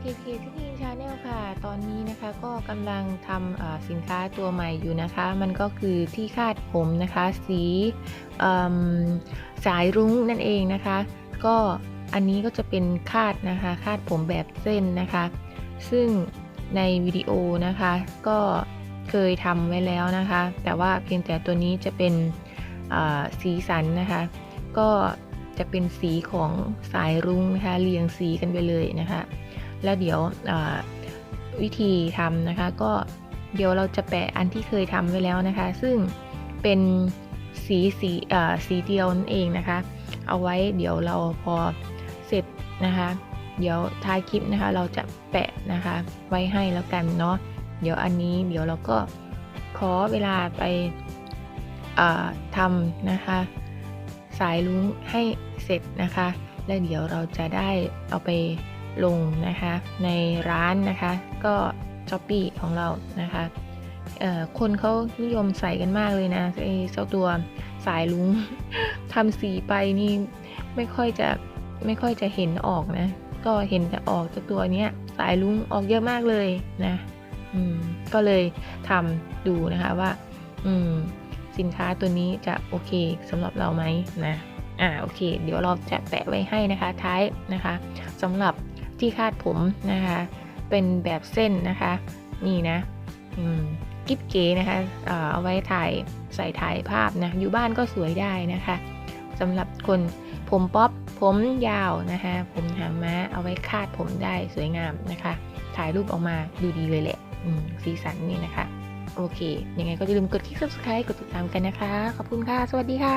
เคเคที่นี่ชาแนลค่ะ ตอนนี้นะคะก็กำลังทำสินค้าตัวใหม่อยู่นะคะ มันก็คือที่คาดผมนะคะ สีสายรุ้งนั่นเองนะคะ ก็อันนี้ก็จะเป็นคาดนะคะ คาดผมแบบเส้นนะคะ ซึ่งในวิดีโอนะคะ ก็เคยทำไว้แล้วนะคะ แต่ว่าเพียงแต่ตัวนี้จะเป็นสีสันนะคะ ก็จะเป็นสีของสายรุ้งนะคะเรียงสีกันไปเลยนะคะ แล้วเดี๋ยววิธีทำนะคะ ก็เดี๋ยวเราจะแปะอันที่เคยทำไว้แล้วนะคะ ซึ่งเป็นสีสีสีเดียวนั่นเองนะคะ เอาไว้เดี๋ยวเราพอเสร็จนะคะ เดี๋ยวท้ายคลิปนะคะ เราจะแปะนะคะ ไว้ให้แล้วกันเนาะเดี๋ยวอันนี้เดี๋ยวเราก็ขอเวลาไปทำนะคะ สายลุงให้เสร็จนะคะ แล้วเดี๋ยวเราจะได้เอาไป ลงนะคะในร้านนะคะก็ช้อปปีของเรานะคะคนเขานิยมใส่กันมากเลยนะไอ้เจ้าตัวสายลุงทำสีไปนี่ไม่ค่อยจะไม่ค่อยจะเห็นออกนะ ก็เห็นแต่ออกจ้าตัวเนี้ยสายลุงออกเยอะมากเลยนะก็เลยทำดูนะคะว่าสินค้าตัวนี้จะโอเคสำหรับเราไหมนะอ่าโอเค เดี๋ยวเราจะแปะไว้ให้นะคะท้ายนะคะสำหรับ ที่คาดผมนะคะ เป็นแบบเส้นนะคะ นี่นะกิ๊บเก๋นะคะเอาไว้ถ่ายใส่ถ่ายภาพนะ อยู่บ้านก็สวยได้นะคะสำหรับคนผมป๊อปผมยาวนะคะ ผมหางม้าเอาไว้คาดผมได้สวยงามนะคะ ถ่ายรูปออกมาดูดีเลยแหละสีสันนี่นะคะ โอเค ยังไงก็อย่าลืมกดคลิก subscribe กดติดตามกันนะคะ ขอบคุณค่ะ สวัสดีค่ะ